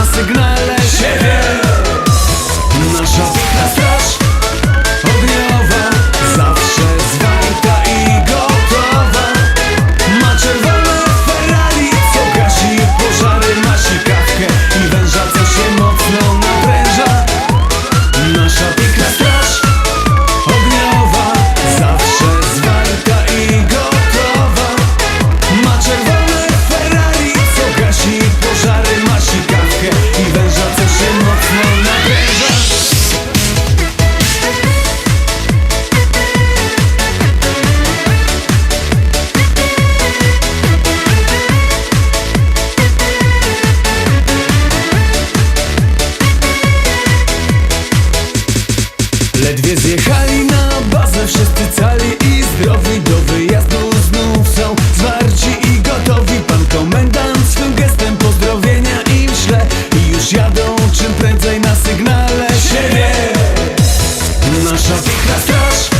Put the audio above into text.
на сигнале Ledwie zjechali na bazę. Wszyscy cali i zdrowi Do wyjazdu znów są zwarci i gotowi. Pan komendant swym gestem pozdrowienia im szle I już jadą czym prędzej na sygnale. Siebie! Nasza piękna straż